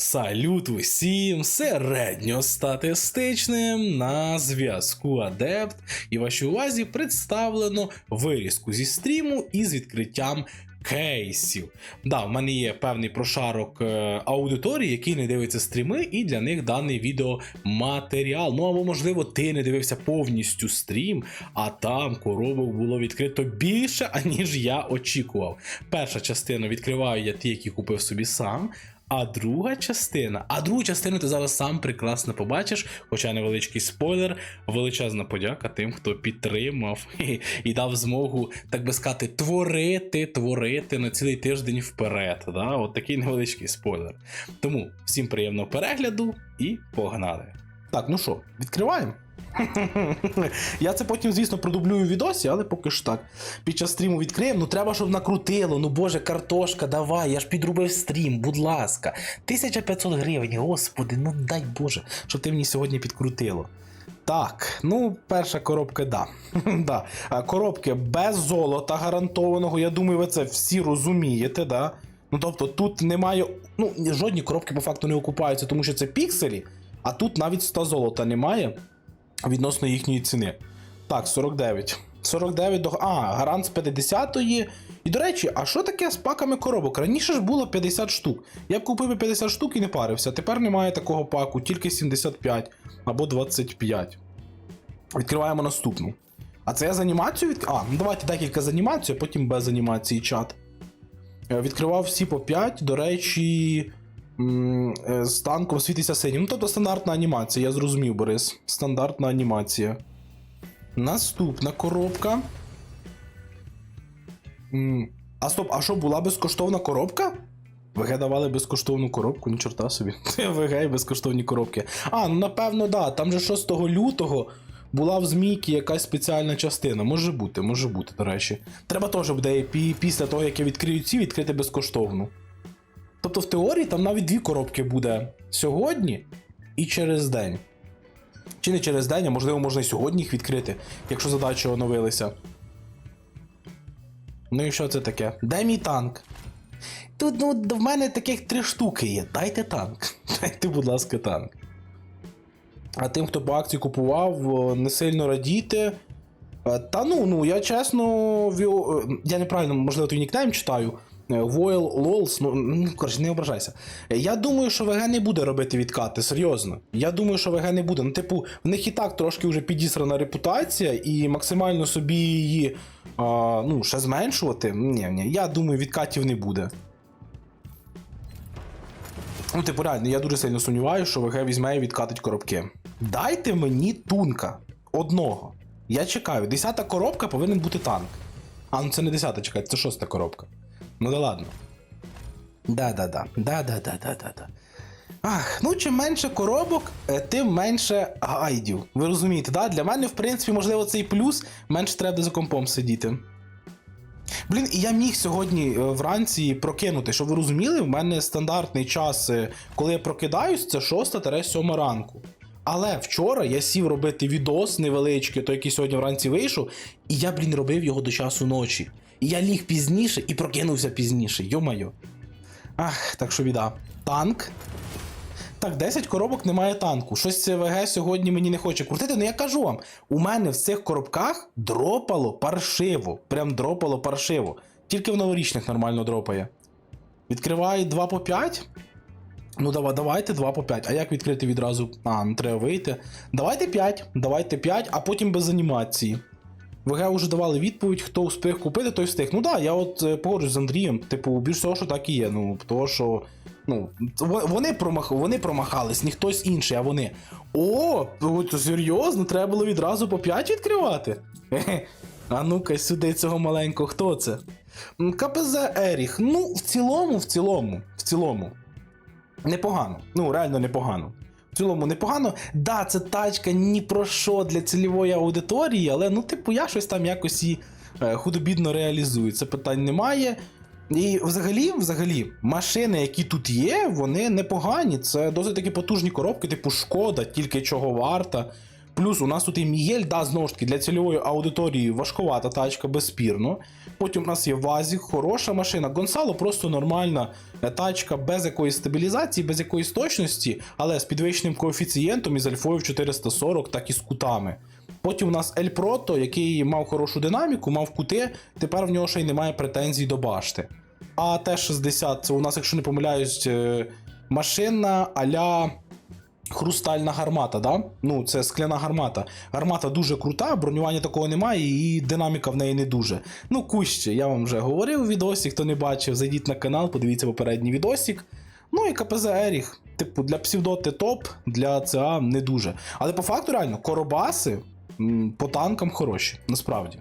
Салют усім середньостатистичним на зв'язку Адепт, і вашій увазі представлено вирізку зі стріму із відкриттям кейсів. Да, в мене є певний прошарок е, аудиторії, який не дивиться стріми, і для них даний відеоматеріал. Ну або, можливо, ти не дивився повністю стрім, а там коробок було відкрито більше, аніж я очікував. Перша частина відкриваю я ті, які купив собі сам. А друга частина, а другу частину ти зараз сам прекрасно побачиш, хоча невеличкий спойлер, величезна подяка тим, хто підтримав і, і дав змогу, так би сказати, творити, творити на цілий тиждень вперед. Да? От такий невеличкий спойлер. Тому всім приємного перегляду і погнали. Так, ну що, відкриваємо? Я це потім, звісно, продублюю в відосі, але поки ж так. Під час стріму відкриємо. Ну треба, щоб накрутило. Ну боже, картошка, давай, я ж підрубив стрім, будь ласка. 1500 гривень, господи, ну дай Боже, щоб ти мені сьогодні підкрутило. Так, ну, перша коробка, да. да. Коробки без золота гарантованого. Я думаю, ви це всі розумієте, да? Ну тобто тут немає. Ну, жодні коробки по факту не окупаються, тому що це пікселі, а тут навіть 100 золота немає відносно їхньої ціни. Так, 49. 49 до. А, гарант з 50-ї. І до речі, а що таке з паками коробок? Раніше ж було 50 штук. Я б купив 50 штук і не парився. Тепер немає такого паку, тільки 75 або 25. Відкриваємо наступну. А це я з анімацією від... А, ну давайте декілька з анімацією, потім без анімації чат. Е, Відкривав всі по 5, до речі. Е, З танком світиться синім. Ну, тобто стандартна анімація, я зрозумів, Борис. Стандартна анімація. Наступна коробка. А стоп, а що була безкоштовна коробка? ВГ давали безкоштовну коробку, ні чорта собі. ВГ і безкоштовні коробки. А, ну напевно, да. Там же 6 лютого була в змійки якась спеціальна частина. Може бути, може бути, до речі. Треба теж буде після того, як я відкрию ці, відкрити безкоштовну. Тобто, в теорії там навіть дві коробки буде сьогодні і через день. Чи не через день, а можливо, можна і сьогодні їх відкрити, якщо задачі оновилися. Ну і що це таке? Де мій танк? Тут ну, в мене таких три штуки є. Дайте танк. Дайте, будь ласка, танк. А тим, хто по акції купував, не сильно радійте. Е, Та ну, ну, я чесно, е, я неправильно, можливо, твій нікнейм читаю. Е, Войл Лолс, ну, ну коротше, не ображайся. Я думаю, що ВГ не буде робити відкати, серйозно. Я думаю, що ВГ не буде. Ну, типу, в них і так трошки вже підісрана репутація, і максимально собі її а, ну, ще зменшувати. Ні, ні, я думаю, відкатів не буде. Ну, типу, реально, я дуже сильно сумніваюся, що ВГ візьме і відкатить коробки. Дайте мені тунка. Одного. Я чекаю. Десята коробка повинен бути танк. А, ну це не десята, чекайте, це шоста коробка. Ну да ладно. Да-да-да. Да-да-да-да-да-да. Ах, ну чим менше коробок, е, тим менше гайдів. Ви розумієте, да? Для мене, в принципі, можливо, це і плюс, менше треба за компом сидіти. Блін, і я міг сьогодні е, вранці прокинути, щоб ви розуміли, в мене стандартний час, е, коли я прокидаюсь, це 6-7 ранку. Але вчора я сів робити відос невеличкий, той, який сьогодні вранці вийшов, і я, блін, робив його до часу ночі. Я ліг пізніше і прокинувся пізніше, йо-майо. Ах, так що біда. Танк. Так, 10 коробок немає танку. Щось це ВГ сьогодні мені не хоче крутити. Ну я кажу вам, у мене в цих коробках дропало паршиво. Прям дропало паршиво. Тільки в новорічних нормально дропає. Відкриває 2 по 5. Ну, давай, давайте 2 по 5. А як відкрити відразу? А, ну треба вийти. Давайте 5. Давайте 5, а потім без анімації. ВГ вже давали відповідь, хто встиг купити, той встиг. Ну так, я от е, погоджуюсь з Андрієм. Типу, більш того, що так і є. Ну, того, що. Ну, вони, промах... вони промахались, не хтось інший, а вони. О, от серйозно, треба було відразу по 5 відкривати. А ну-ка, сюди цього маленького, хто це? КПЗ Еріх. Ну, в цілому, в цілому, в цілому. Непогано. Ну, реально непогано. Цілому непогано. Да, це тачка ні про що для цільової аудиторії, але ну, типу, я щось там якось і е, худобідно реалізую. Це питань немає. І взагалі, взагалі, машини, які тут є, вони непогані. Це досить таки потужні коробки, типу шкода, тільки чого варта. Плюс у нас тут і Мігель, да, знову ж таки, для цільової аудиторії важковата тачка, безспірно. Потім у нас є Вазік, хороша машина. Гонсало просто нормальна е, тачка без якоїсь стабілізації, без якоїсь точності, але з підвищеним коефіцієнтом і з альфою в 440, так і з кутами. Потім у нас Ель Прото, який мав хорошу динаміку, мав кути, тепер в нього ще й немає претензій до башти. А Т-60 це у нас, якщо не помиляюсь, е, машина а-ля хрустальна гармата, да? Ну, це скляна гармата. Гармата дуже крута, бронювання такого немає, і динаміка в неї не дуже. Ну, куще, я вам вже говорив у відосі, хто не бачив, зайдіть на канал, подивіться попередній відосик. Ну і КПЗ Еріх. Типу, для псевдоти топ, для ЦА не дуже. Але по факту, реально, коробаси по танкам хороші, насправді.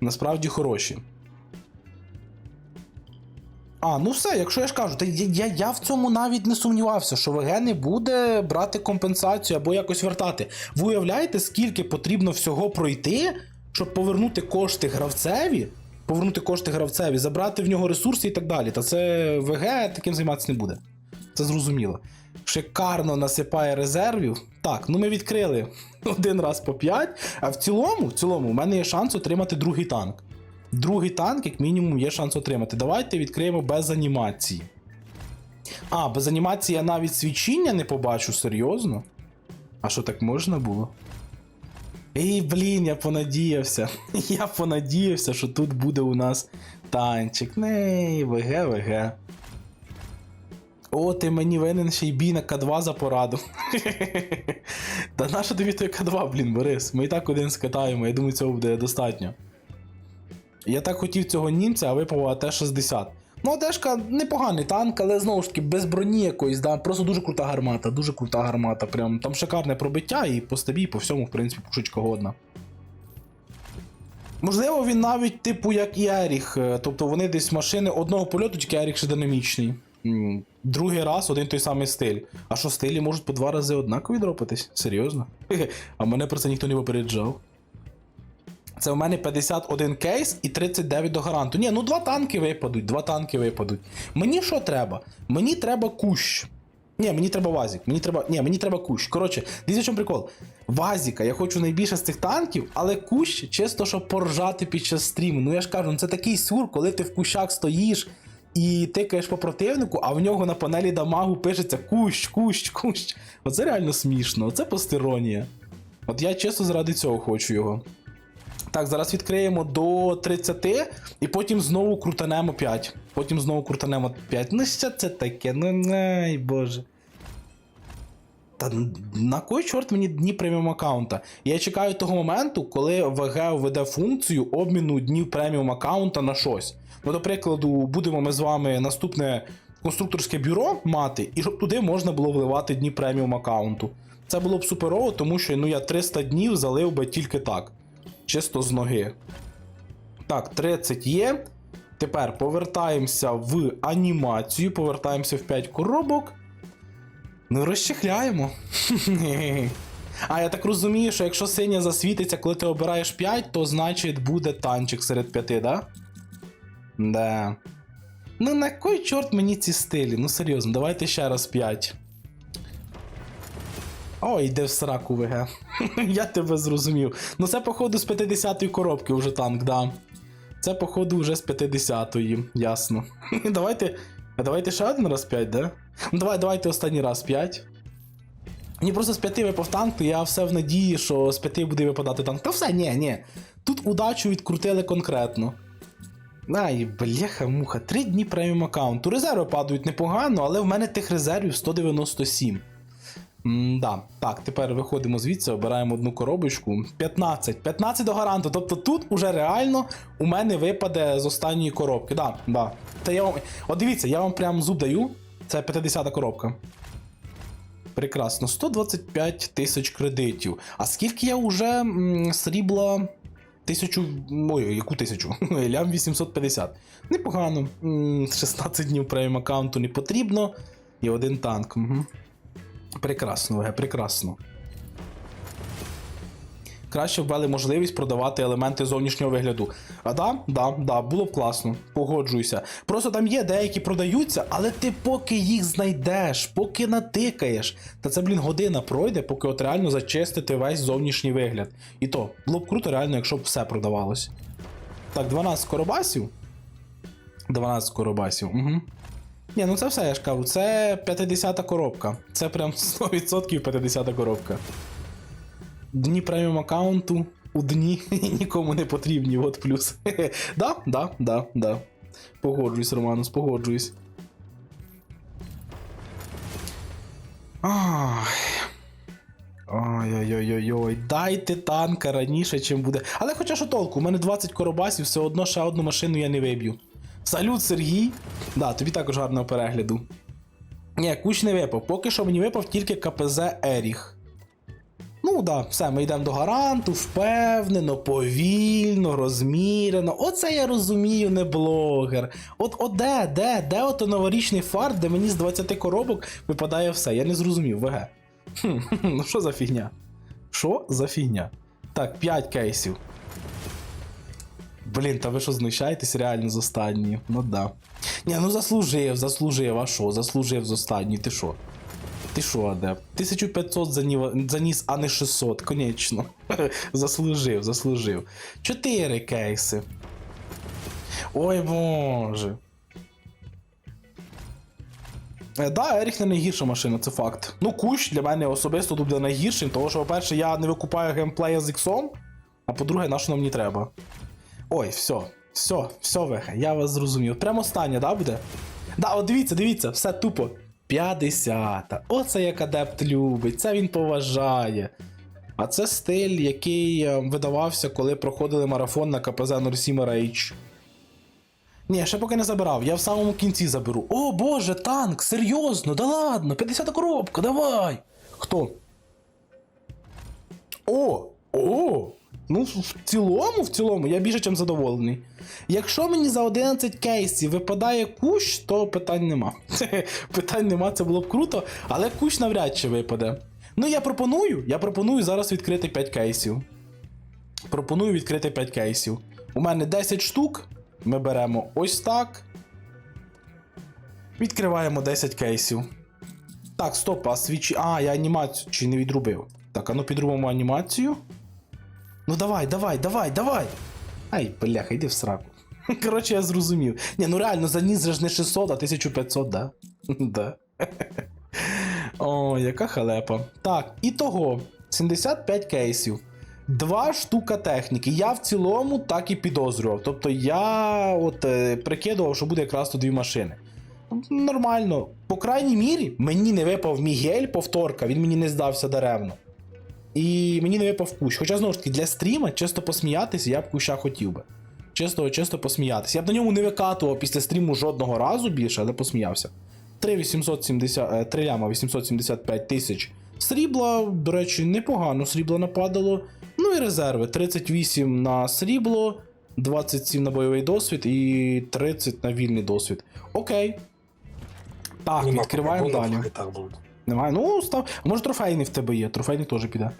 Насправді хороші. А, ну все, якщо я ж кажу, то я, я, я в цьому навіть не сумнівався, що ВГ не буде брати компенсацію або якось вертати. Ви уявляєте, скільки потрібно всього пройти, щоб повернути кошти гравцеві, повернути кошти гравцеві, забрати в нього ресурси і так далі. Та це ВГ таким займатися не буде. Це зрозуміло. Шикарно насипає резервів. Так, ну ми відкрили один раз по 5, а в цілому, в цілому, у мене є шанс отримати другий танк. Другий танк, як мінімум, є шанс отримати. Давайте відкриємо без анімації. А, без анімації я навіть свічіння не побачу, серйозно? А що так можна було? Ей, блін, я понадіявся. Я понадіявся, що тут буде у нас танчик. Ней, ВГ, ВГ. О, ти мені винен ще й бій на К2 за пораду. Та нащо тобі той К2, блін, Борис? Ми і так один скатаємо, я думаю, цього буде достатньо. Я так хотів цього німця, а випав АТ-60. Ну, АТшка непоганий танк, але знову ж таки без броні якоїсь, да, просто дуже крута гармата, дуже крута гармата. Прям там шикарне пробиття і по стабі, і по всьому, в принципі, пушечка годна. Можливо, він навіть, типу, як і Еріх. е, Тобто вони десь машини одного польоту, тільки Еріх ще динамічний. Другий раз один той самий стиль. А що стилі можуть по два рази однакові дропатись? Серйозно? А мене про це ніхто не попереджав. Це в мене 51 кейс і 39 до гаранту. Ні, ну два танки випадуть, два танки випадуть. Мені що треба? Мені треба кущ. Ні, мені треба вазік. Мені треба. Ні, мені треба кущ. Коротше, дивіться, в чому прикол. Вазіка, я хочу найбільше з цих танків, але кущ чисто, щоб поржати під час стріму. Ну я ж кажу, ну це такий сюр, коли ти в кущах стоїш і тикаєш по противнику, а в нього на панелі дамагу пишеться кущ, кущ, кущ. Оце реально смішно, оце постеронія. От я чисто заради цього хочу його. Так, зараз відкриємо до 30 і потім знову крутанемо 5. Потім знову крутанемо 5. Ну що це таке? Ну най боже. Та на кой чорт мені дні преміум аккаунта? Я чекаю того моменту, коли ВГ введе функцію обміну днів преміум аккаунта на щось. Ну, до прикладу, будемо ми з вами наступне конструкторське бюро мати, і щоб туди можна було вливати дні преміум аккаунту. Це було б суперово, тому що ну, я 300 днів залив би тільки так. Чисто з ноги. Так, 30 є. Тепер повертаємося в анімацію, повертаємося в 5 коробок. Ну, розчехляємо. А я так розумію, що якщо синя засвітиться, коли ти обираєш 5, то значить буде танчик серед 5, да? Да. Ну на кой чорт мені ці стилі? Ну серйозно, давайте ще раз 5. О, йде в сраку ВГ. Я тебе зрозумів. Ну це, походу, з 50-ї коробки вже танк, да. Це, походу, вже з 50-ї, ясно. давайте. Давайте ще один раз 5, да? Ну давай, давайте останній раз 5. Мені просто з 5 випав танк, то я все в надії, що з 5 буде випадати танк. Та все, ні, ні. Тут удачу відкрутили конкретно. Ай, бляха, муха, 3 дні преміум аккаунту. Резерви падають непогано, але в мене тих резервів 197. М-да. Так, тепер виходимо звідси, обираємо одну коробочку. 15. 15 до гаранту. Тобто тут уже реально у мене випаде з останньої коробки. Да, да. Та я вам... От дивіться, я вам прям зуб даю. Це 50-та коробка. Прекрасно, 125 тисяч кредитів. А скільки я вже м, срібла. Тисячу. Ой, яку тисячу? Лям 850. Непогано. М, 16 днів преміум аккаунту не потрібно. І один танк. Угу. Прекрасно, ВГ, прекрасно. краще ввели можливість продавати елементи зовнішнього вигляду. А да, да, да, було б класно. Погоджуюся. Просто там є деякі продаються, але ти поки їх знайдеш, поки натикаєш. Та це, блін, година пройде, поки от реально зачистити весь зовнішній вигляд. І то, було б круто, реально, якщо б все продавалось. Так, 12 коробасів. 12 коробасів. Угу. Ні, ну це все, я ж кажу, це 50 коробка. Це прям 100% 50 коробка. Дні преміум аккаунту у дні нікому не потрібні, от плюс. да, да, да, да. Погоджуюсь, Романус, погоджуюсь. Ай. Ой-ой-ой-ой, дайте танка раніше, чим буде. Але хоча що толку, у мене 20 коробасів, все одно ще одну машину я не виб'ю. Салют, Сергій. Да, тобі також гарного перегляду. Ні, куч не випав. Поки що мені випав тільки КПЗ Еріх. Ну да, все, ми йдемо до гаранту, впевнено, повільно, розмірено. Оце я розумію, не блогер. От, от де, де, де ото новорічний фарт, де мені з 20 коробок випадає все. Я не зрозумів, ВГ. Хм, ну що за фігня? Що за фігня? Так, 5 кейсів. Блін, та ви що знущаєтесь реально з останньої? Ну да. Ні, ну заслужив, заслужив, а що? Заслужив з останньої, ти що? Ти що, адепт? 1500 заніва- заніс, а не 600, конечно. заслужив, заслужив. 4 кейси. Ой боже. Е, да, Еріх не найгірша машина, це факт. Ну, кущ для мене особисто тут буде найгіршим, тому що, по-перше, я не викупаю геймплея з іксом, а по-друге, на що нам не треба. Ой, все, все, все, Веха, я вас зрозумів. Прямо останнє, да, буде? Да, от дивіться, дивіться, все тупо. 50. Оце як адепт любить, це він поважає. А це стиль, який е, видавався, коли проходили марафон на КПЗ 07 Rage. Ні, ще поки не забирав, я в самому кінці заберу. О боже, танк, серйозно, да ладно, 50 коробка, давай. Хто? О! О! Ну, в цілому, в цілому, я більше чим задоволений. Якщо мені за 11 кейсів випадає кущ, то питань нема. питань нема, це було б круто, але кущ навряд чи випаде. Ну, я пропоную, я пропоную зараз відкрити 5 кейсів. Пропоную відкрити 5 кейсів. У мене 10 штук. Ми беремо ось так. Відкриваємо 10 кейсів. Так, стоп, а свічі. А, я анімацію чи не відрубив. Так, а ну підрубимо анімацію. Ну давай, давай, давай, давай. Ай, бляха, йди в сраку. Коротше, я зрозумів. Ні, ну реально, заніс же ж не 600, а 1500, да? Да. О, яка халепа. Так, і того. 75 кейсів. Два штука техніки. Я в цілому так і підозрював. Тобто я от е, прикидував, що буде якраз то дві машини. Нормально. По крайній мірі, мені не випав Мігель повторка, він мені не здався даремно. І мені не випав кущ. Хоча знову ж таки, для стріма чисто посміятися, я б куща хотів би. Чисто, чисто посміятися. Я б на ньому не викатував після стріму жодного разу більше, але посміявся. 3,870, е, 3 ляма 875 тисяч. Срібла, до речі, непогано срібла нападало. Ну і резерви: 38 на срібло, 27 на бойовий досвід і 30 на вільний досвід. Окей. Так, відкриваємо далі. файтах будуть. Немає. Ну, став. А може трофейний в тебе є. Трофейний теж піде.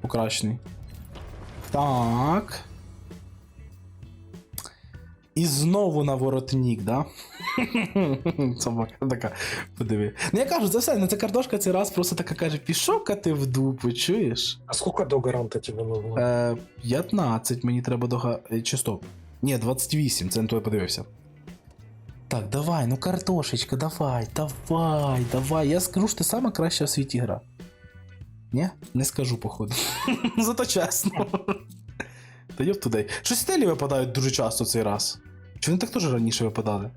Покращений. Так. І знову на воротник, да? Собака така, подиви. Ну я кажу, це все, ну ця картошка цей раз просто така каже: пішов-ка ти в дупу, чуєш? А сколько до гаранта тебе нужно? Е, 15 мені треба до е, Чи стоп? Ні, 28, це не то я подивився. Так, давай, ну картошечка, давай, давай, давай. Я скажу, що ти сама краща в світі гра. Ні? Не скажу, походу. Зато чесно. Та йоп туди. Щось стилі випадають дуже часто цей раз. Чи вони так теж раніше випадали?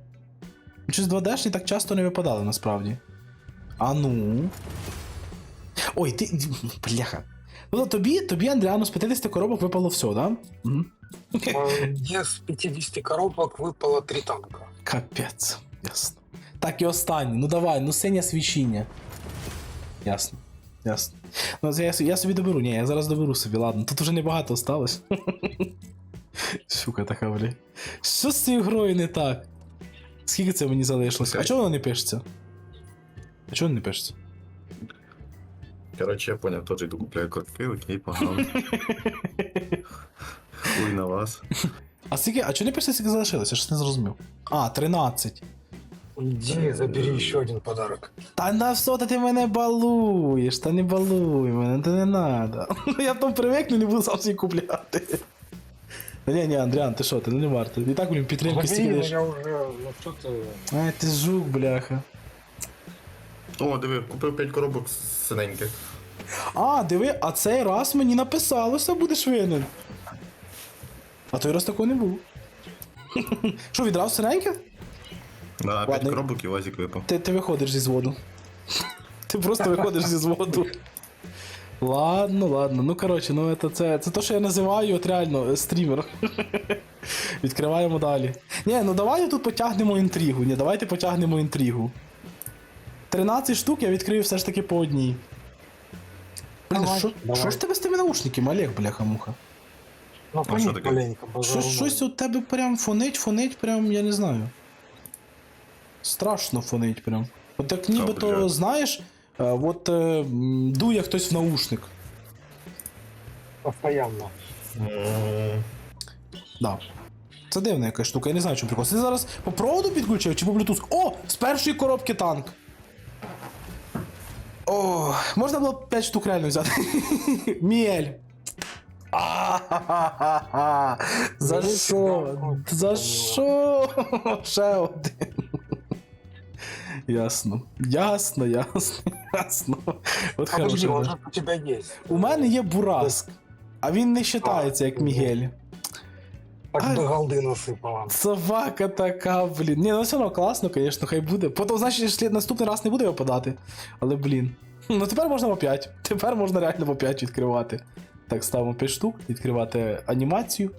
Щось 2D так часто не випадали насправді. А ну. Ой, ти. Бляха. Ну, тобі, тобі, Андріану, з 50 коробок випало все, да? Угу. Мне с 50 коробок выпало 3 танка. Капець. Ясно. Так, і останнє. Ну давай, ну синє свічіння. Ясно. Ясно. Ну, я, я собі доберу, ні, я зараз доберу собі, ладно. Тут вже небагато осталось. Сука така, бля. Що з цією грою не так? Скільки це мені залишилося? А чого воно не пишеться? А чого воно не пишеться? Короче, я понял, тоже иду купляю картки, окей, погнали. Хуй на вас. А скільки, а чого не пишете, скільки залишилося? Я ж не зрозумів. А, 13. Иди, забери еще один подарок. Та на все, та ти мене балуєш, та не балуй мене, та не надо. Я там привикну, не буду сам собі купляти. Та ні, ні, Андріан, ти що, ти ну не варто. І так, блін, підтримки Забери, ну стільки. уже, ну что ты... Ай, ти жук, бляха. О, диви, купив 5 коробок синеньких. А, диви, а цей раз мені написалося, будеш винен. А той раз такого не було. Що, відразу синеньке? Да, 5 Ладно. коробок і лазик випав. Ти, ти виходиш зі зводу. Ти просто виходиш зі зводу. Ладно, ладно. Ну коротше, ну це, це, це то, що я називаю от реально е, стрімер. Відкриваємо далі. Ні, ну давайте тут потягнемо інтригу. Ні, давайте потягнемо інтригу. 13 штук я відкрию все ж таки по одній. Блін, Давай, що, давай. що ж тебе з тими наушниками, Олег, бляха-муха? Ну, А пони такое? маленько, Що, базару щось у тебе прям фонить, фонить, прям, я не знаю. Страшно фонить прям. От так нібито, блядь. знаєш, е, от е, м, дує хтось в наушник. Постоянно. Да. Це дивна якась штука, я не знаю, чому прикол. Ти зараз по проводу підключив чи по Bluetooth? О! З першої коробки танк. О, можна було 5 штук реально взяти. Міель. А-ха-ха-ха. За що? За що? Ще один. Ясно. Ясно, ясно, ясно. От А подожди, хороший. он же у тебя есть. У мене є Бураск, а він не вважається як Мігель. Так А. до голды насыпала. Собака така, блін. Ні, ну все одно класно, звісно, хай буде. Потім, значить, наступний раз не буде випадати. Але блін. Ну тепер можна по 5. Тепер можна реально по 5 відкривати. Так, ставимо 5 штук, відкривати анімацію.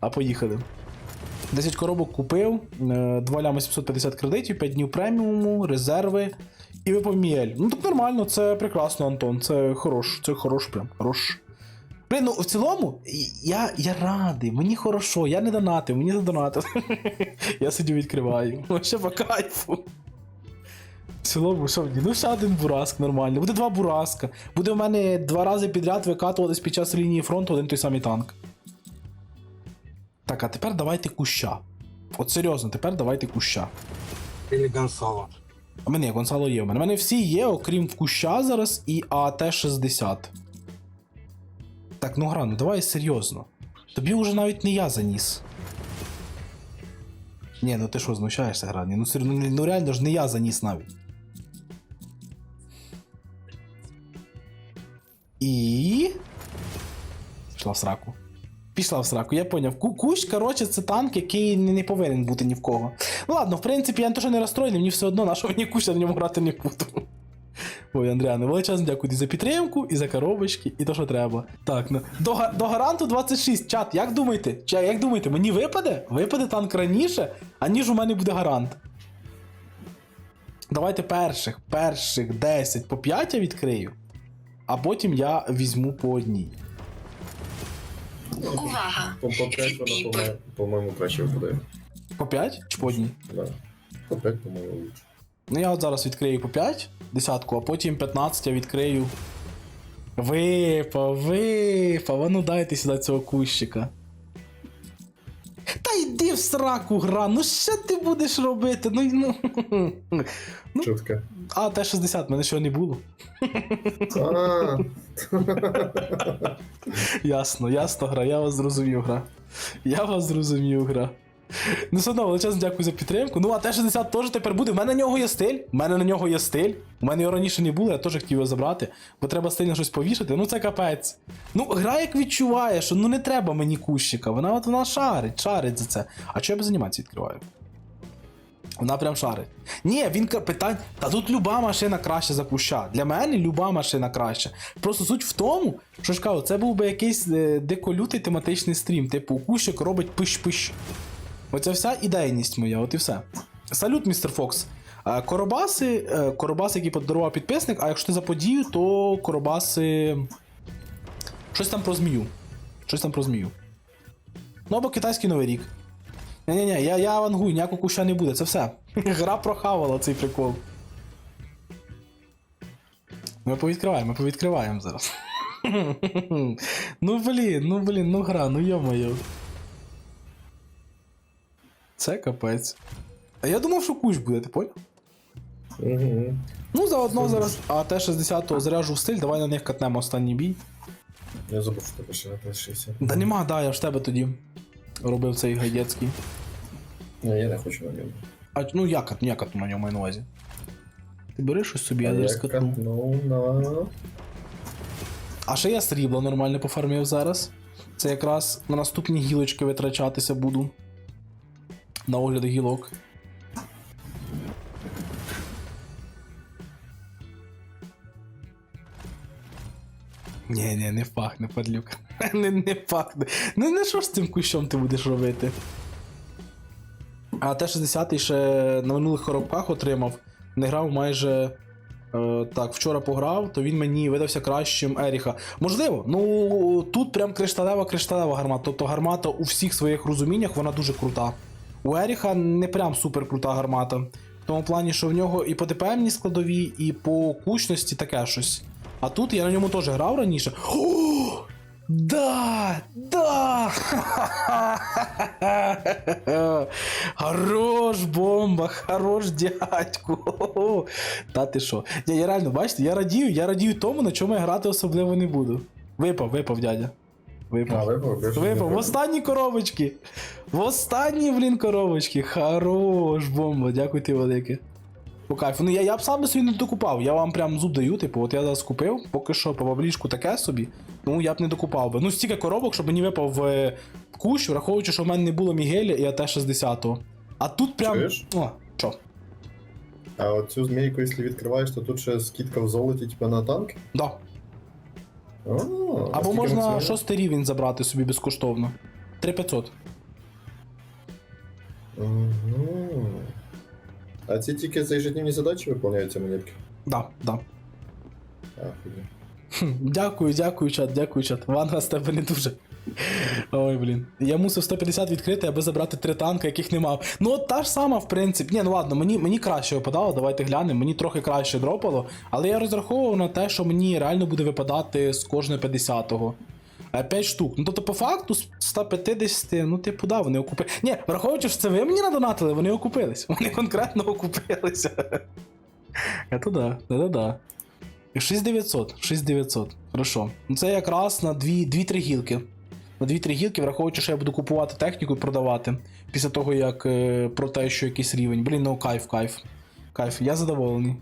А поїхали. 10 коробок купив, 2 лями 750 кредитів, 5 днів преміуму, резерви і випав Міель. Ну так нормально, це прекрасно, Антон. Це хорош, це хорош прям. Хорош. Блін, ну в цілому, я, я радий, мені хорошо, я не донатив, мені задонатив. я сидю відкриваю. Ще по кайфу. В цілому, що мені? Ну ще один бураск нормально. Буде два бураска. Буде в мене два рази підряд викатуватись під час лінії фронту один той самий танк. Так, а тепер давайте куща. От серйозно, тепер давайте куща. Или Гонсало. У мене Гонсало є. У мене. У мене всі є, окрім куща зараз і АТ-60. Так, ну гра, ну давай серйозно. Тобі вже навіть не я заніс. Ні, ну ти що, знущаєшся, гра? Ні, Ну, ну, ну реально ж не я заніс навіть. І. Пішла в сраку. Пішла в сраку, я поняв. Ку- Кущ, коротше, це танк, який не, не повинен бути ні в кого. Ну ладно, в принципі, я не то, що не розстроєний, мені все одно, на що мені в ньому грати не буду. Ой, Андріане, величезно дякую і за підтримку, і за коробочки, і то, що треба. Так, ну. До, до гаранту 26. Чат, як думаєте? Ча, як думаєте, мені випаде? Випаде танк раніше, аніж у мене буде гарант. Давайте перших, перших 10 по 5 я відкрию, а потім я візьму по одній. Увага! По 5 вона, по-моєму, краще буде. По 5 чи по одній? Да. По 5, по-моєму, лучше. Ну я от зараз відкрию по 5 десятку, а потім 15 я відкрию. Випа, випа, а ну дайте сюди цього кущика. Та йди в сраку, гра, ну що ти будеш робити? Ну, ну. Чутка. А, Т-60, мене що не було. А, Ясно, ясно, гра, я вас зрозумів, гра. Я вас зрозумів, гра. Ну, все одно, величезно дякую за підтримку. Ну, а Т-60 теж тепер буде. У мене на нього є стиль. У мене на нього є стиль. У мене його раніше не було, я теж хотів його забрати, бо треба стильно щось повішати. Ну це капець. Ну, гра як відчуває, що ну не треба мені кущика. Вона от вона шарить, шарить за це. А чого я без анімації відкриваю? Вона прям шарить. Ні, він питань. Та тут люба машина краща за куща. Для мене люба машина краща. Просто суть в тому, що ж кажу, це був би якийсь е, дико лютий тематичний стрім. Типу, кущик робить пиш-пиш. Оце вся ідейність моя, от і все. Салют, містер Фокс. Е, Коробаси, е, коробаси, які подарував підписник, а якщо ти за подію, то коробаси. Щось там про змію. Щось там про змію. Ну або китайський новий рік. Ні-ні-ні, я, я авангую, ніякого куща не буде, це все. Гра прохавала цей прикол. Ми повідкриваємо, ми повідкриваємо зараз. ну блін, ну блін, ну гра, ну йо-моє. Це капець. А я думав, що куч буде, ти поняв? Угу. Ну, заодно зараз АТ-60 заряжу в стиль, давай на них катнемо останній бій. Я забув, що тебе ще на 60. Да нема, да, я ж тебе тоді робив цей гайдецький. Ні, я не хочу на ньому. А ну я кат, я катну на ньому маю на увазі. Ти бери щось собі, я А зараз катну. катну на... А ще я срібло нормально пофармив зараз. Це якраз на наступні гілочки витрачатися буду. На огляд гілок. Ні, ні, не пахне, падлюк. не, не пахне. Ну не що ж з цим кущом ти будеш робити? А Т-60 ще на минулих коробках отримав. Не грав майже. Е, так, вчора пограв, то він мені видався кращим Еріха. Можливо, ну тут прям кришталева кришталева гармата. Тобто гармата у всіх своїх розуміннях вона дуже крута. У Еріха не прям супер крута гармата. В тому плані, що в нього і по ДПМній складовій, і по кучності таке щось. А тут я на ньому теж грав раніше. О! Да! Да! Хорош, бомба, хорош, дядьку. Та ти що? Ні, я реально, бачите, я радію, я радію тому, на чому я грати особливо не буду. Випав, випав, дядя. Випав. випав, Випав, в останні коробочки. В останні, блін, коробочки. Хорош, бомба, дякую ти велике. По кайфу. Ну я, я б сам би собі не докупав. Я вам прям зуб даю, типу, от я зараз купив, поки що по баблішку таке собі. Ну я б не докупав би. Ну стільки коробок, щоб мені випав е, кущ, враховуючи, що в мене не було Мігеля і АТ-60. А тут прям. Чуєш? О, що? А от цю змійку, якщо відкриваєш, то тут ще скидка в золоті, типа на танк? Да. Або скільки можна максимально? шостий рівень забрати собі безкоштовно. 3500. Угу. А ці тільки за ежедневні задачі виконуються монетки? Да, да. Хм, Дякую, дякую, чат, дякую, чат. Ванга з тебе не дуже. Ой, блін. Я мусив 150 відкрити, аби забрати три танка, яких не мав. Ну, от та ж сама, в принципі. Ні, ну ладно, мені, мені краще випадало, давайте глянемо. Мені трохи краще дропало, але я розраховував на те, що мені реально буде випадати з кожного 50-го. 5 штук. Ну тобто, по факту, з 150, ну, типу, да, вони окупили. Ні, враховуючи, що це ви мені надонатили, вони окупились. Вони конкретно окупилися. Это да, да-да-да. 6900, 6900. Хорошо. Ну це якраз на 2-3 гілки. На 2-3 гілки, враховуючи, що я буду купувати техніку і продавати. Після того, як е, про те, що якийсь рівень. Блін, ну кайф, кайф. Кайф, я задоволений.